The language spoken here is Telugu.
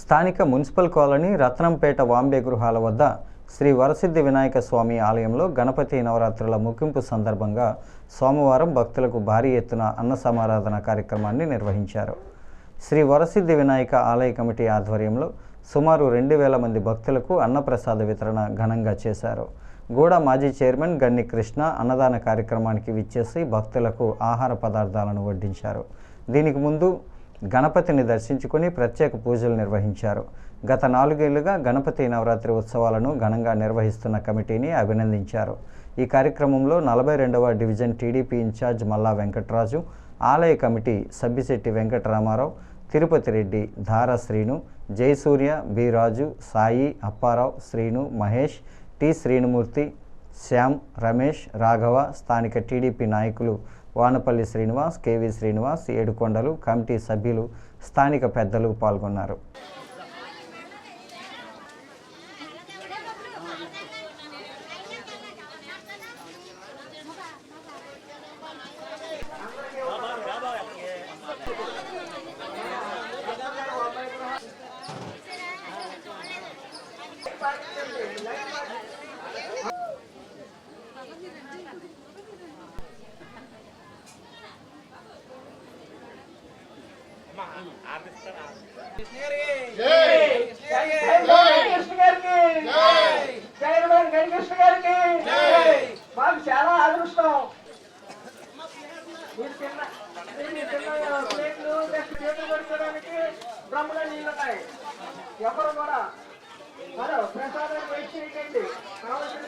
స్థానిక మున్సిపల్ కాలనీ రత్నంపేట వాంబే గృహాల వద్ద శ్రీ వరసిద్ధి వినాయక స్వామి ఆలయంలో గణపతి నవరాత్రుల ముగింపు సందర్భంగా సోమవారం భక్తులకు భారీ ఎత్తున అన్న సమారాధన కార్యక్రమాన్ని నిర్వహించారు. శ్రీ వరసిద్ధి వినాయక ఆలయ కమిటీ ఆధ్వర్యంలో సుమారు రెండు వేల మంది భక్తులకు అన్నప్రసాద వితరణ ఘనంగా చేశారు. గూడ మాజీ చైర్మన్ గన్ని కృష్ణ అన్నదాన కార్యక్రమానికి విచ్చేసి భక్తులకు ఆహార పదార్థాలను వడ్డించారు. దీనికి ముందు గణపతిని దర్శించుకుని ప్రత్యేక పూజలు నిర్వహించారు. గత నాలుగేళ్ళుగా గణపతి నవరాత్రి ఉత్సవాలను ఘనంగా నిర్వహిస్తున్న కమిటీని అభినందించారు. ఈ కార్యక్రమంలో నలభై రెండవ division TDP incharge Malla Venkatraju ఆలయ committee Sabbisetti Venkataramarao Tirupati Reddy Dhara Srinu Jayasurya B Raju Sai Apparao Srinu Mahesh T Srinumurthy Shyam Ramesh Raghava స్థానిక టీడీపీ నాయకులు వానపల్లి శ్రీనివాస్ కేవి శ్రీనివాస్ ఏడుకొండలు కమిటీ సభ్యులు స్థానిక పెద్దలు పాల్గొన్నారు Thank you. గణకృష్ణ గారికి మాకు చాలా అదృష్టం. మీరు తిన్న మీరు తిన్న ప్లేట్లు నెక్స్ట్ ప్లేట్లు కొనుక్కోవడానికి డ్రమ్ములో నీళ్ళు ఉన్నాయి ఎవరు కూడా హలో ప్రసాదం వెయిట్ చేయకండి. కావాల్సిన